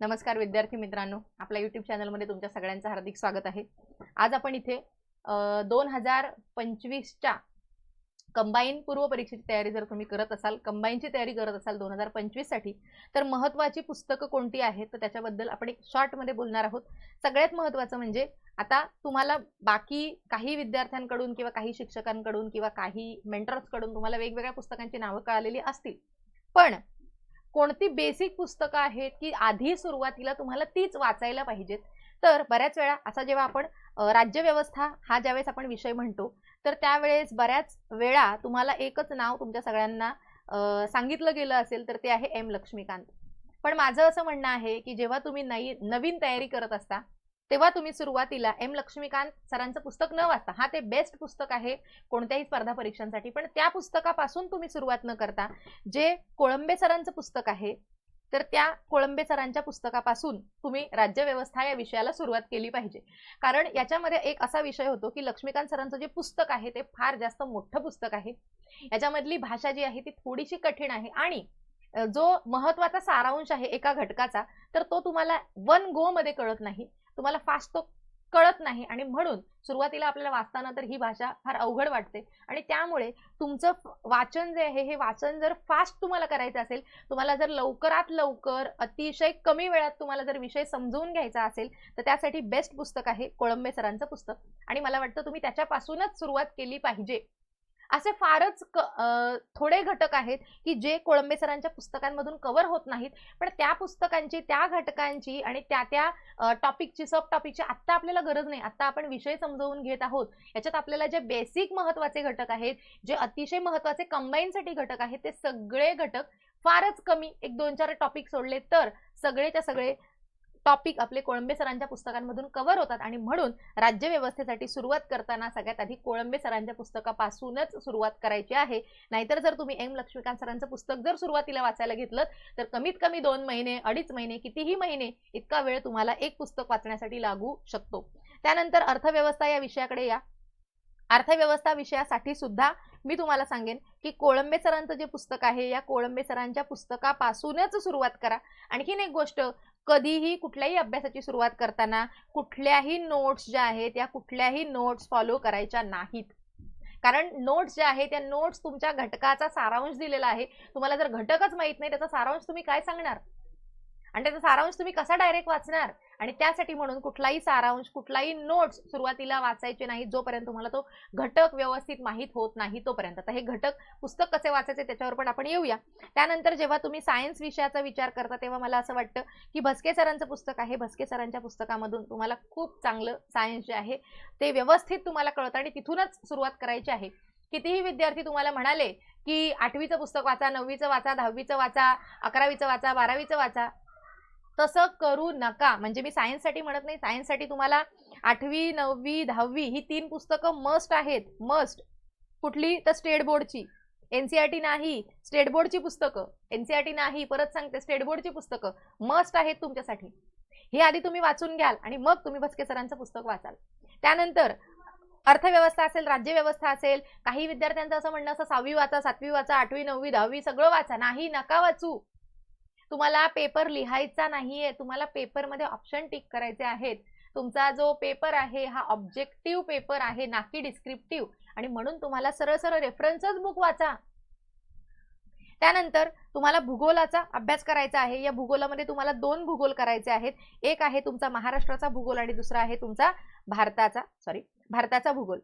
नमस्कार विद्यार्थी मित्रांनो. आपल्या यूट्यूब चॅनलमध्ये तुमच्या सगळ्यांचं हार्दिक स्वागत आहे. आज आपण इथे दोन हजार पंचवीसच्या कंबाईन पूर्व परीक्षेची तयारी जर तुम्ही करत असाल कंबाईनची तयारी करत असाल दोन हजार पंचवीससाठी तर महत्त्वाची पुस्तकं कोणती आहेत? तर त्याच्याबद्दल आपण एक शॉर्टमध्ये बोलणार आहोत. सगळ्यात महत्त्वाचं म्हणजे आता तुम्हाला बाकी काही विद्यार्थ्यांकडून किंवा काही शिक्षकांकडून किंवा काही मेंटर्सकडून तुम्हाला वेगवेगळ्या पुस्तकांची नावं कळालेली असतील. पण कोणती बेसिक पुस्तकं आहेत की आधी सुरुवातीला तुम्हाला तीच वाचायला पाहिजेत? तर बऱ्याच वेळा असा जेव्हा आपण राज्यव्यवस्था हा ज्यावेळेस आपण विषय म्हणतो तर त्यावेळेस बऱ्याच वेळा तुम्हाला एकच नाव तुमच्या सगळ्यांना सांगितलं गेलं असेल तर ते आहे एम लक्ष्मीकांत. पण माझं असं म्हणणं आहे की जेव्हा तुम्ही नई नवीन तयारी करत असता तेव्हा तुम्ही सुरुवातीला एम लक्ष्मीकांत सरांचं पुस्तक न वाचता हा ते बेस्ट पुस्तक आहे कोणत्याही स्पर्धा परीक्षांसाठी पण त्या पुस्तकापासून तुम्ही सुरुवात न करता जे कोळंबे सरांचं पुस्तक आहे तर त्या कोळंबे सरांच्या पुस्तकापासून तुम्ही राज्यव्यवस्था या विषयाला सुरुवात केली पाहिजे. कारण याच्यामध्ये एक असा विषय होतो की लक्ष्मीकांत सरांचं जे पुस्तक आहे ते फार जास्त मोठं पुस्तक आहे. याच्यामधली भाषा जी आहे ती थोडीशी कठीण आहे आणि जो महत्त्वाचा सारांश आहे एका घटकाचा तर तो तुम्हाला वन गो मध्ये कळत नाही. तुम्हाला फास्ट तो कळत नाही आणि म्हणून सुरुवातीला आपल्याला वाचताना तर ही भाषा फार अवघड वाटते. आणि त्यामुळे तुमचं वाचन जे आहे हे वाचन जर फास्ट तुम्हाला करायचं असेल तुम्हाला जर लवकरात लवकर अतिशय कमी वेळात तुम्हाला जर विषय समजून घ्यायचा असेल तर त्यासाठी बेस्ट पुस्तक आहे कोळंबे सरांचं पुस्तक. आणि मला वाटतं तुम्ही त्याच्यापासूनच सुरुवात केली पाहिजे. असे फारच क- थोडे घटक आहेत की जे कोळंबे सरांच्या पुस्तकांमधून कव्हर होत नाहीत. पण त्या पुस्तकांची त्या घटकांची आणि त्या त्या टॉपिकची सब टॉपिकची आत्ता आपल्याला गरज नाही. आत्ता आपण विषय समजावून घेत आहोत. याच्यात आपल्याला जे बेसिक महत्त्वाचे घटक आहेत जे अतिशय महत्त्वाचे कंबाईनसाठी घटक आहेत ते सगळे घटक फारच कमी एक दोन चार टॉपिक सोडले तर सगळेच्या सगळे टॉपिक आपले कोळंबे सरांच्या पुस्तकांमधून कव्हर होतात आणि म्हणून राज्यव्यवस्थेसाठी सुरुवात करताना सगळ्यात आधी कोळंबे सरांच्या पुस्तकापासूनच सुरुवात करायची आहे. नाहीतर जर तुम्ही एम लक्ष्मीकांत सरांचं पुस्तक जर सुरुवातीला वाचायला घेतलं तर कमीत कमी दोन महिने अडीच महिने कितीही महिने इतका वेळ तुम्हाला एक पुस्तक वाचण्यासाठी लागू शकतो. त्यानंतर अर्थव्यवस्था या विषयाकडे या. अर्थव्यवस्था विषयासाठी सुद्धा मी तुम्हाला सांगेन की कोळंबे सरांचं जे पुस्तक आहे या कोळंबे सरांच्या पुस्तकापासूनच सुरुवात करा. आणखीन एक गोष्ट कधीही कुठल्याही अभ्यासाची सुरुवात करताना कुठल्याही नोट्स ज्या आहेत या कुठल्याही नोट्स फॉलो करायच्या नाहीत. कारण नोट्स ज्या आहेत त्या नोट्स तुमच्या घटकाचा सारांश दिलेला आहे. तुम्हाला जर घटकच माहीत नाही त्याचा सारांश तुम्ही काय सांगणार? आणि त्याचा सारांश तुम्ही कसा डायरेक्ट वाचणार? आणि त्यासाठी म्हणून कुठलाही सारांश कुठलाही नोट्स सुरुवातीला वाचायचे नाही जोपर्यंत तुम्हाला तो घटक व्यवस्थित माहीत होत नाही तोपर्यंत. आता हे घटक पुस्तक कसे वाचायचे त्याच्यावर पण आपण येऊया. त्यानंतर जेव्हा तुम्ही सायन्स विषयाचा विचार करता तेव्हा मला असं वाटतं की भस्के सरांचं पुस्तक आहे. भस्के सरांच्या पुस्तकामधून तुम्हाला खूप चांगलं सायन्स जे आहे ते व्यवस्थित तुम्हाला कळतं आणि तिथूनच सुरुवात करायची आहे. कितीही विद्यार्थी तुम्हाला म्हणाले की आठवीचं पुस्तक वाचा नववीचं वाचा दहावीचं वाचा अकरावीचं वाचा बारावीचं वाचा तसं करू नका. म्हणजे मी सायन्ससाठी म्हणत नाही सायन्ससाठी तुम्हाला आठवी नववी दहावी ही तीन पुस्तकं मस्ट आहेत. मस्ट कुठली? तर स्टेट बोर्डची. एनसीआरटी नाही. स्टेट बोर्डची पुस्तकं. एनसीआरटी नाही. परत सांगते स्टेट बोर्डची पुस्तकं. मस्ट आहेत तुमच्यासाठी. हे आधी तुम्ही वाचून घ्याल आणि मग तुम्ही भस्के सरांचं पुस्तक वाचाल. त्यानंतर अर्थव्यवस्था असेल राज्यव्यवस्था असेल काही विद्यार्थ्यांचं असं म्हणणं असं सहावी वाचा सातवी वाचा आठवी नववी दहावी सगळं वाचा. नाही नका वाचू. तुम्हाला पेपर लिहायचा नाहीये तुम्हाला पेपरमध्ये ऑप्शन टिक करायचे आहेत. तुमचा जो पेपर आहे हा ऑब्जेक्टिव्ह पेपर आहे ना की डिस्क्रिप्टिव्ह आणि म्हणून तुम्हाला सरळ सरळ रेफरन्सच बुक वाचा. त्यानंतर तुम्हाला भूगोलाचा अभ्यास करायचा आहे. या भूगोलामध्ये तुम्हाला दोन भूगोल करायचे आहेत. एक आहे तुमचा महाराष्ट्राचा भूगोल आणि दुसरा आहे तुमचा भारताचा सॉरी भारताचा भूगोल.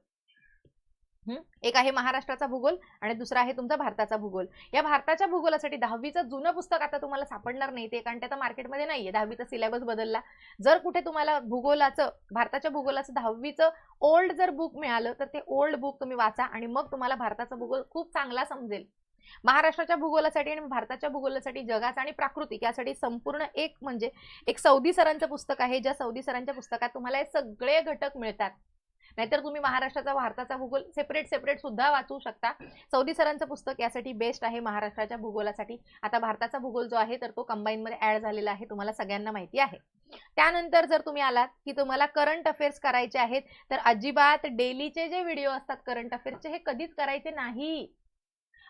एक आहे महाराष्ट्राचा भूगोल आणि दुसरा आहे तुमचा भारताचा भूगोल. या भारताच्या भूगोलासाठी दहावीचं जुनं पुस्तक आता तुम्हाला सापडणार नाही ते कारण ते आता मार्केटमध्ये नाहीये. दहावीचा सिलेबस बदलला. जर कुठे तुम्हाला भूगोलाचं भारताच्या भूगोलाचं दहावीचं ओल्ड जर बुक मिळालं तर ते ओल्ड बुक तुम्ही वाचा आणि मग तुम्हाला भारताचा भूगोल खूप चांगला समजेल. महाराष्ट्राच्या भूगोलासाठी आणि भारताच्या भूगोलासाठी जगाचा आणि प्राकृतिक यासाठी संपूर्ण एक म्हणजे एक सौदी सरांचं पुस्तक आहे ज्या सौदी सरांच्या पुस्तकात तुम्हाला हे सगळे घटक मिळतात. नाहीतर तुम्ही महाराष्ट्राचा भारताचा भूगोल सेपरेट सेपरेट सुद्धा वाचू शकता. चौधरी सरांचं पुस्तक यासाठी बेस्ट आहे महाराष्ट्राच्या भूगोलासाठी. आता भारताचा भूगोल जो आहे तर तो कंबाईनमध्ये ऍड झालेला आहे. तुम्हाला सगळ्यांना माहिती आहे. त्यानंतर जर तुम्ही आलात की तुम्हाला करंट अफेअर्स करायचे आहेत तर अजिबात डेलीचे जे व्हिडिओ असतात करंट अफेअर्सचे हे कधीच करायचे नाही.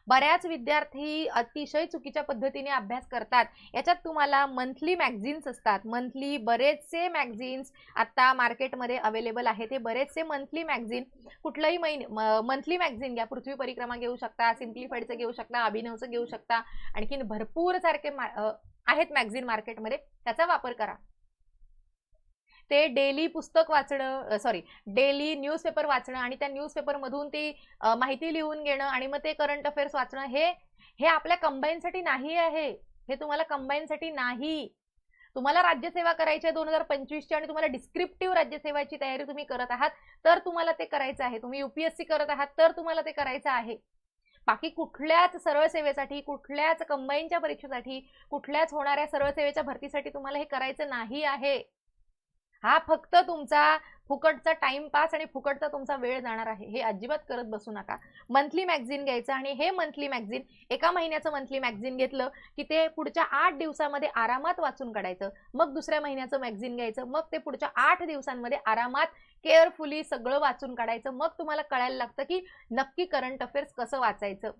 बऱ्याच विद्यार्थी अतिशय चुकीच्या पद्धतीने अभ्यास करतात. याच्यात तुम्हाला मंथली मॅगझिन्स असतात. मंथली बरेचसे मॅगझिन्स आता मार्केटमध्ये अवेलेबल आहेत. हे बरेचसे मंथली मॅगझिन कुठलंही महिने मंथली मॅगझिन घ्या. पृथ्वी परिक्रमा घेऊ शकता सिम्प्लिफाईडचं घेऊ शकता अभिनवचं घेऊ शकता. आणखीन भरपूर सारखे मा- आहेत मॅगझिन मार्केटमध्ये त्याचा वापर करा. ते डेली पुस्तक वाचणं सॉरी डेली न्यूजपेपर वाचणं आणि त्या न्यूजपेपरमधून ती माहिती लिहून घेणं आणि मग ते करंट अफेअर्स वाचणं हे हे आपल्या कंबाईनसाठी नाही आहे. हे तुम्हाला कंबाईनसाठी नाही. तुम्हाला राज्यसेवा करायची आहे दोन हजार पंचवीसची आणि तुम्हाला डिस्क्रिप्टिव्ह राज्यसेवाची तयारी तुम्ही करत आहात तर तुम्हाला ते करायचं आहे. तुम्ही युपीएससी करत आहात तर तुम्हाला ते करायचं आहे. बाकी कुठल्याच सरळ सेवेसाठी कुठल्याच कंबाईनच्या परीक्षेसाठी कुठल्याच होणाऱ्या सरळ सेवेच्या भरतीसाठी तुम्हाला हे करायचं नाही आहे. हा फक्त तुमचा फुकटचा टाइमपास आणि फुकटचा तुमचा वेळ जाणार आहे. हे अजिबात करत बसू नका. मंथली मॅगझिन घ्यायचं आणि हे मंथली मॅगझिन एका महिन्याचं मंथली मॅगझिन घेतलं की ते पुढच्या आठ दिवसामध्ये आरामात वाचून काढायचं. मग दुसऱ्या महिन्याचं मॅगझिन घ्यायचं. मग ते पुढच्या आठ दिवसांमध्ये आरामात केअरफुली सगळं वाचून काढायचं. मग तुम्हाला कळायला लागतं की नक्की करंट अफेअर्स कसं वाचायचं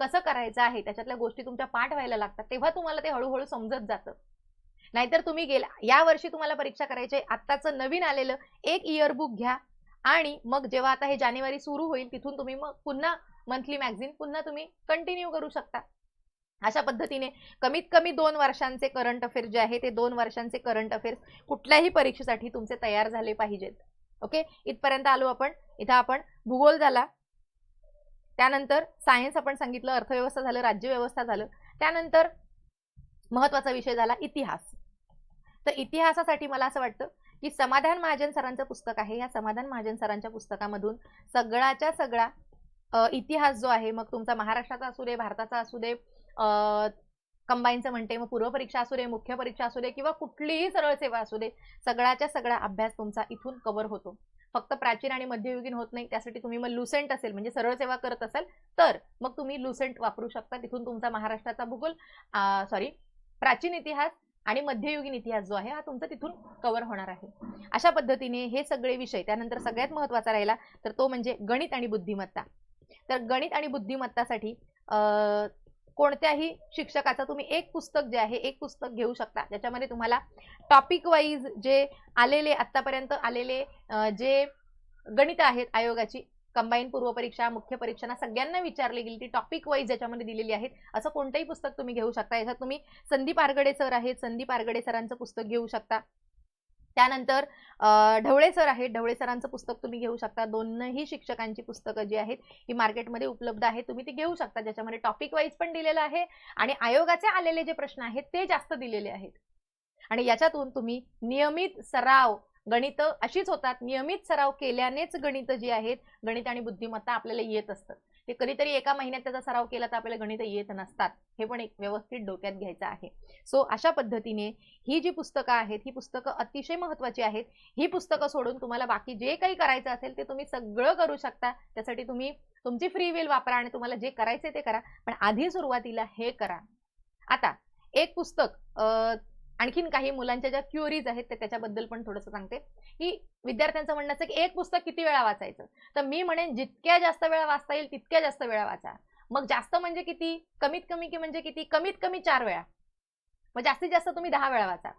कसं करायचं आहे त्याच्यातल्या गोष्टी तुमच्या पाठ व्हायला लागतात तेव्हा तुम्हाला ते हळूहळू समजत जातं. नाहीतर तुम्ही गेला या वर्षी तुम्हाला परीक्षा करायची आहे आत्ताचं नवीन आलेलं एक इयर बुक घ्या. आणि मग जेव्हा आता हे जानेवारी सुरू होईल तिथून तुम्ही मग पुन्हा मंथली मॅगझिन पुन्हा तुम्ही कंटिन्यू करू शकता. अशा पद्धतीने कमीत कमी दोन वर्षांचे करंट अफेअर्स जे आहे ते दोन वर्षांचे करंट अफेअर्स कुठल्याही परीक्षेसाठी तुमचे तयार झाले पाहिजेत. ओके इथपर्यंत आलो आपण. इथं आपण भूगोल झाला. त्यानंतर सायन्स आपण सांगितलं अर्थव्यवस्था झालं राज्यव्यवस्था झालं. त्यानंतर महत्त्वाचा विषय झाला इतिहास. तर इतिहासासाठी मला असं वाटतं की समाधान महाजन सरांचं पुस्तक आहे. या समाधान महाजन सरांच्या पुस्तकामधून सगळाच्या सगळा इतिहास जो आहे मग तुमचा महाराष्ट्राचा असू दे भारताचा असू दे कंबाईनचं म्हणते मग पूर्वपरीक्षा असू दे मुख्य परीक्षा असू दे किंवा कुठलीही सरळ सेवा असू दे सगळ्याच्या सगळा अभ्यास तुमचा इथून कव्हर होतो. फक्त प्राचीन आणि मध्ययुगीन होत नाही त्यासाठी तुम्ही मग लुसेंट असेल म्हणजे सरळ सेवा करत असाल तर मग तुम्ही लुसेंट वापरू शकता. तिथून तुमचा महाराष्ट्राचा भूगोल सॉरी प्राचीन इतिहास आणि मध्ययुगीन इतिहास जो आहे हा तुमचा तिथून कव्हर होणार आहे. अशा पद्धतीने हे सगळे विषय त्यानंतर सगळ्यात महत्त्वाचा राहिला तर तो म्हणजे गणित आणि बुद्धिमत्ता. तर गणित आणि बुद्धिमत्तासाठी कोणत्याही शिक्षकाचं तुम्ही एक पुस्तक जे आहे एक पुस्तक घेऊ शकता. ज्याच्यामध्ये तुम्हाला टॉपिक वाईज जे आलेले आत्तापर्यंत आलेले जे गणित आहेत आयोगाची कंबाईन पूर्व परीक्षा मुख्य परीक्षांना सगळ्यांना विचारली गेली. ती टॉपिक वाईज याच्यामध्ये दिलेली आहेत. असं कोणतंही पुस्तक तुम्ही घेऊ शकता. याच्यात तुम्ही संदीप आरगडे सर आहेत. संदीप आरगडे सरांचं पुस्तक घेऊ शकता. त्यानंतर ढवळे सर आहेत. ढवळे सरांचं पुस्तक तुम्ही घेऊ शकता. दोनही शिक्षकांची पुस्तकं जी आहेत ही मार्केटमध्ये उपलब्ध आहेत. तुम्ही ती घेऊ शकता. ज्याच्यामध्ये टॉपिक वाईज पण दिलेलं आहे आणि आयोगाचे आलेले जे प्रश्न आहेत ते जास्त दिलेले आहेत. आणि याच्यातून तुम्ही नियमित सराव गणित अशीच होतात. नियमित सराव केल्यानेच गणित जी आहेत गणित आणि बुद्धिमत्ता आपल्याला येत असतं. ते कधीतरी एका महिन्यात त्याचा सराव केला तर आपल्याला गणित येत नसतात. हे पण एक व्यवस्थित डोक्यात घ्यायचं आहे. सो अशा पद्धतीने ही जी पुस्तकं आहेत ही पुस्तकं अतिशय महत्वाची आहेत. ही पुस्तकं सोडून तुम्हाला बाकी जे काही करायचं असेल ते तुम्ही सगळं करू शकता. त्यासाठी तुम्ही तुमची फ्री विल वापरा आणि तुम्हाला जे करायचे ते करा. पण आधी सुरुवातीला हे करा. आता एक पुस्तक आणखीन काही मुलांच्या ज्या क्युरीज आहेत ते त्याच्याबद्दल पण थोडंसं सांगते. की विद्यार्थ्यांचं म्हणणं असं की एक पुस्तक किती वेळा वाचायचं? तर मी म्हणेन जितक्या जास्त वेळा वाचता येईल तितक्या जास्त वेळा वाचा. मग जास्त म्हणजे किती? कमीत कमी की म्हणजे किती? कमीत कमी चार वेळा. मग जास्तीत जास्त तुम्ही दहा वेळा वाचा.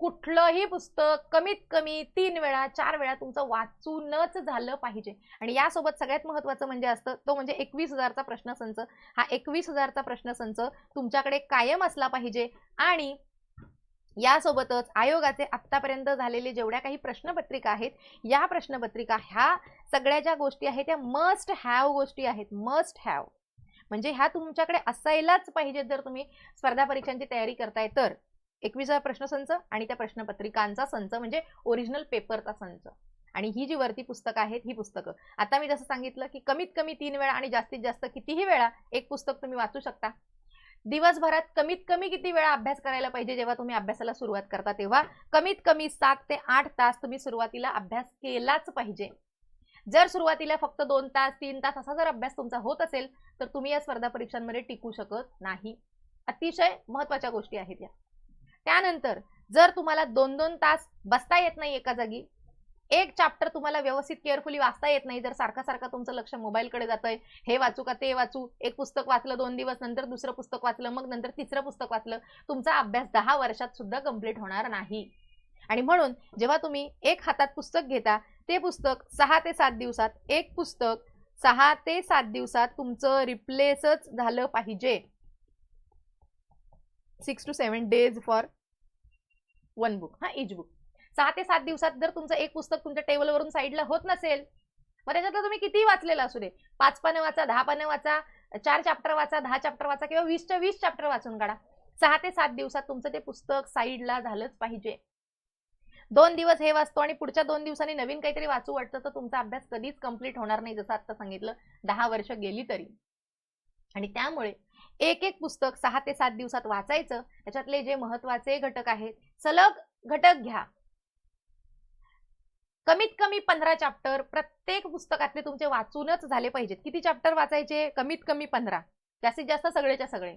कुठलंही पुस्तक कमीत कमी तीन वेळा चार वेळा तुमचं वाचूनच झालं पाहिजे. आणि यासोबत सगळ्यात महत्वाचं म्हणजे असतं तो म्हणजे एकवीस हजारचा प्रश्नसंच. हा एकवीस हजारचा प्रश्नसंच तुमच्याकडे कायम असला पाहिजे आणि यासोबतच आयोगाचे आत्तापर्यंत झालेले जेवढ्या काही प्रश्नपत्रिका आहेत या प्रश्नपत्रिका ह्या सगळ्या ज्या गोष्टी आहेत त्या मस्ट हॅव गोष्टी आहेत. मस्ट हॅव म्हणजे ह्या तुमच्याकडे असायलाच पाहिजेत जर तुम्ही स्पर्धा परीक्षांची तयारी करताय तर. एकविसावा प्रश्नसंच आणि त्या प्रश्नपत्रिकांचा संच म्हणजे ओरिजिनल पेपरचा संच. आणि ही जी वरती पुस्तकं आहेत ही पुस्तकं. आता मी जसं सांगितलं की कमीत कमी तीन वेळा आणि जास्तीत जास्त कितीही वेळा एक पुस्तक तुम्ही वाचू शकता. दिवसभरात कमीत कमी किती वेळा अभ्यास करायला पाहिजे जेव्हा तुम्ही अभ्यासाला सुरुवात करता तेव्हा कमीत कमी सात ते आठ तास तुम्ही सुरुवातीला अभ्यास केलाच पाहिजे. जर सुरुवातीला फक्त दोन तास तीन तास असा जर अभ्यास तुमचा होत असेल तर तुम्ही या स्पर्धा परीक्षांमध्ये टिकू शकत नाही. अतिशय महत्त्वाच्या गोष्टी आहेत या. त्यानंतर जर तुम्हाला दोन दोन तास बसता येत नाही एका जागी एक चॅप्टर तुम्हाला व्यवस्थित केअरफुली वाचता येत नाही जर सारखा सारखा तुमचं लक्ष मोबाईलकडे जातंय हे वाचू का ते वाचू एक पुस्तक वाचलं दोन दिवस नंतर दुसरं पुस्तक वाचलं मग नंतर तिसरं पुस्तक वाचलं तुमचा अभ्यास दहा वर्षात सुद्धा कंप्लीट होणार नाही. आणि म्हणून जेव्हा तुम्ही एक हातात पुस्तक घेता ते पुस्तक सहा ते सात दिवसात एक पुस्तक सहा ते सात दिवसात तुमचं रिप्लेसच झालं पाहिजे. Six to seven days for one book हा इच बुक सहा ते सात दिवसात जर तुमचं एक पुस्तक तुमच्या टेबलवरून साईडला होत नसेल मग त्याच्यातलं तुम्ही कितीही वाचलेलं असू दे. पाच पानं वाचा दहा पानं वाचा चार चॅप्टर वाचा दहा चॅप्टर वाचा किंवा वीसच्या वीस चॅप्टर वाचून काढा. सहा ते सात दिवसात तुमचं ते पुस्तक साईडला झालंच पाहिजे. दोन दिवस हे वाचतो आणि पुढच्या दोन दिवसांनी नवीन काहीतरी वाचू वाटतं तर तुमचा अभ्यास कधीच कंप्लीट होणार नाही जसं आता सांगितलं दहा वर्ष गेली तरी. आणि त्यामुळे एक एक पुस्तक सहा ते सात दिवसात वाचायचं त्याच्यातले जे महत्त्वाचे घटक आहेत सलग घटक घ्या. कमीत कमी पंधरा चॅप्टर प्रत्येक पुस्तकातले तुमचे वाचूनच झाले पाहिजेत. किती चॅप्टर वाचायचे? कमीत कमी पंधरा. जास्तीत जास्त सगळेच्या सगळे.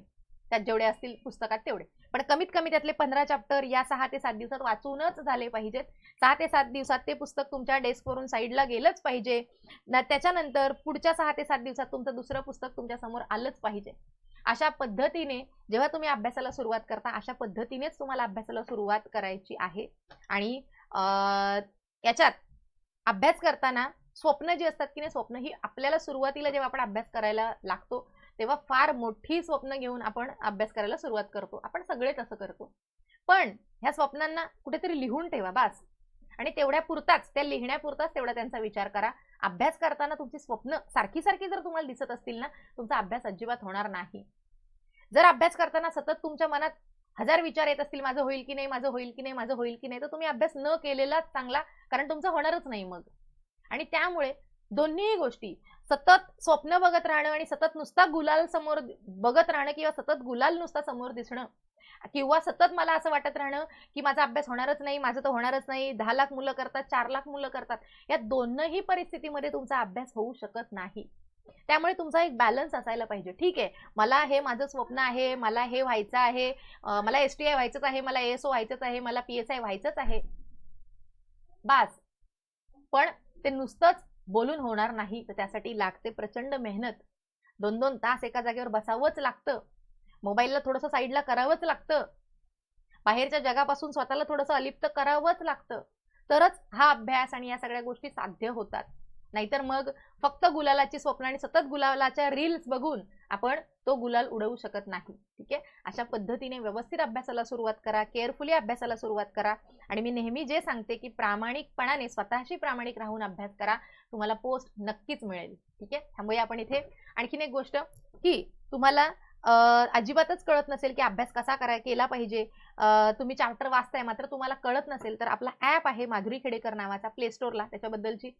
त्यात जेवढे असतील पुस्तकात तेवढे. पण कमीत कमी त्यातले पंधरा चॅप्टर या सहा ते सात दिवसात वाचूनच झाले पाहिजेत. सहा ते सात दिवसात ते पुस्तक तुमच्या डेस्कवरून साईडला गेलंच पाहिजे. न- त्याच्यानंतर पुढच्या सहा ते सात दिवसात तुमचं दुसरं पुस्तक तुमच्यासमोर आलंच पाहिजे. अशा पद्धतीने जेव्हा तुम्ही अभ्यासाला सुरुवात करता अशा पद्धतीनेच तुम्हाला अभ्यासाला सुरुवात करायची आहे. आणि अं, याच्यात अभ्यास करताना स्वप्न जी असतात की नाही स्वप्न ही आपल्याला सुरुवातीला जेव्हा आपण अभ्यास करायला लागतो तेव्हा फार मोठी स्वप्न घेऊन आपण अभ्यास करायला सुरुवात करतो. आपण सगळेच असं करतो. पण ह्या स्वप्नांना कुठेतरी लिहून ठेवा बास. आणि तेवढ्या पुरताच त्या लिहिण्यापुरताच तेवढा त्यांचा विचार करा. अभ्यास करताना तुमची स्वप्न सारखी सारखी जर तुम्हाला दिसत असतील ना तुमचा अभ्यास अजिबात होणार नाही. जर अभ्यास करताना सतत तुमच्या मनात हजार विचार येत असतील माझं होईल की नाही माझं होईल की नाही माझं होईल की नाही तर तुम्ही अभ्यास न केलेलाच चांगला कारण तुमचं होणारच नाही मग. आणि त्यामुळे दोन्ही गोष्टी सतत स्वप्न बघत राहणं आणि सतत नुसता गुलाल समोर बघत राहणं किंवा सतत गुलाल नुसता समोर दिसणं किंवा सतत मला असं वाटत राहणं की माझा अभ्यास होणारच नाही माझं तर होणारच नाही दहा लाख मुलं करतात चार लाख मुलं करतात या दोनही परिस्थितीमध्ये तुमचा अभ्यास होऊ शकत नाही. त्यामुळे तुमचा एक बॅलन्स असायला पाहिजे. ठीक आहे. मला हे माझं स्वप्न आहे मला हे व्हायचं आहे मला एस टी आय व्हायचंच आहे मला एस ओ व्हायचंच आहे मला पी एस आय व्हायचंच आहे. बास. पण ते नुसतंच बोलून होणार नाही तर त्यासाठी लागते प्रचंड मेहनत. दोन दोन तास एका जागेवर बसावंच लागतं. मोबाईलला थोडंसं साईडला करावंच लागतं. बाहेरच्या जगापासून स्वतःला थोडंसं अलिप्त करावंच लागतं. तरच हा अभ्यास आणि या सगळ्या गोष्टी साध्य होतात. नाहीतर मग फक्त गुलालाची स्वप्न आणि सतत गुलालाच्या रील्स बघून आपण तो गुलाल उडवू शकत नाही. ठीक आहे? अशा पद्धतीने व्यवस्थित अभ्यासाला सुरुवात करा केअरफुली अभ्यासाला सुरुवात करा. आणि मी नेहमी जे सांगते की प्रामाणिकपणाने स्वतःशी प्रामाणिक राहून अभ्यास करा. तुम्हाला पोस्ट नक्कीच मिळेल. ठीक आहे? थांबूया आपण इथे. आणखीन एक गोष्ट की तुम्हाला अजिबातच कळत नसेल की अभ्यास कसा करा केला पाहिजे. तुम्ही चॅप्टर वाचताय मात्र तुम्हाला कळत नसेल तर आपला ॲप आहे माधुरी खेडेकर नावाचा प्ले स्टोरला त्याच्याबद्दलची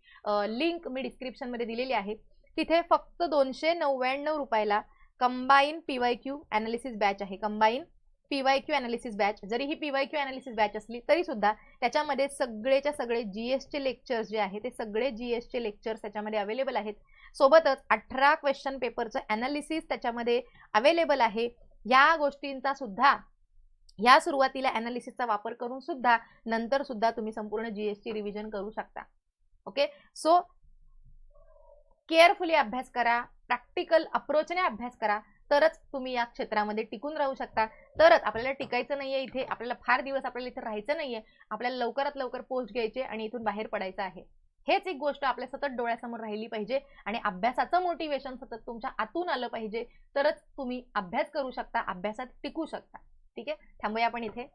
लिंक मी डिस्क्रिप्शनमध्ये दिलेली आहे. तिथे फक्त दोनशे नव्याण्णव रुपयाला combine P Y Q analysis batch आहे. Combine P Y Q analysis batch जरी ही P Y Q analysis batch असली तरी सुद्धा त्याच्यामध्ये सगळेच्या सगळे जी एसचे लेक्चर्स जे आहे ते सगळे जी एसचे लेक्चर्स त्याच्यामध्ये अवेलेबल आहेत. सोबतच अठरा क्वेश्चन पेपरचं अनालिसिस त्याच्यामध्ये अवेलेबल आहे. या गोष्टींचा सुद्धा या सुरुवातीला अनालिसिसचा वापर करून सुद्धा नंतर सुद्धा तुम्ही संपूर्ण जीएसटी रिव्हिजन करू शकता. ओके सो केअरफुली अभ्यास करा प्रॅक्टिकल अप्रोचने अभ्यास करा तरच तुम्ही या क्षेत्रामध्ये टिकून राहू शकता. तरच आपल्याला टिकायचं नाहीये इथे आपल्याला फार दिवस आपल्याला इथे राहायचं नाहीये आपल्याला लवकरात लवकर पोस्ट घ्यायचे आणि इथून बाहेर पडायचं आहे. हेच एक गोष्ट आपल्या सतत डोळ्यासमोर राहिली पाहिजे आणि अभ्यासाचं मोटिवेशन सतत तुमच्या आतून आलं पाहिजे तरच तुम्ही अभ्यास करू शकता अभ्यासात टिकू शकता. ठीक आहे? थांबूया आपण इथे.